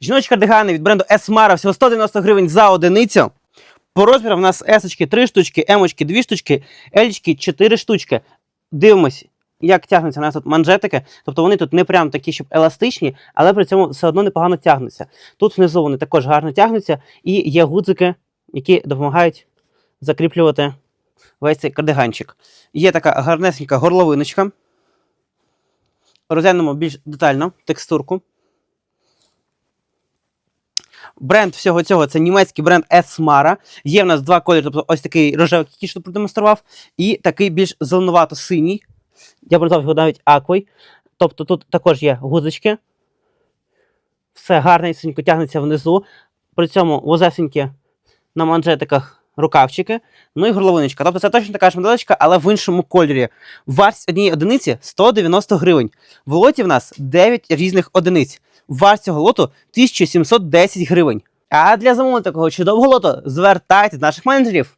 Жіночі кардигани від бренду Esmara всього 190 гривень за одиницю. По розміру в нас есочки 3 штучки, емочки 2 штучки, елічки 4 штучки. Дивимось, як тягнуться у нас тут манжетики. Тобто вони тут не прям такі, щоб еластичні, але при цьому все одно непогано тягнуться. Тут внизу вони також гарно тягнуться, і є гудзики, які допомагають закріплювати весь цей кардиганчик. Є така гарнесенька горловиночка. Розглянемо більш детально текстурку. Бренд всього цього це німецький бренд Esmara. Є в нас два кольори, тобто ось такий рожевий, який що продемонстрував, і такий більш зеленувато-синій. Я б його навіть аквой. Тобто тут також є гузочки. Все гарненько тягнеться внизу. При цьому возесенькі на манжетиках рукавчики. Ну і горловиночка. Тобто це точно така ж медалечка, але в іншому кольорі. Вартість однієї одиниці 190 гривень. В лоті в нас 9 різних одиниць. Вартість цього лоту 1710 гривень. А для замовлення такого чудового лоту звертайтесь до наших менеджерів.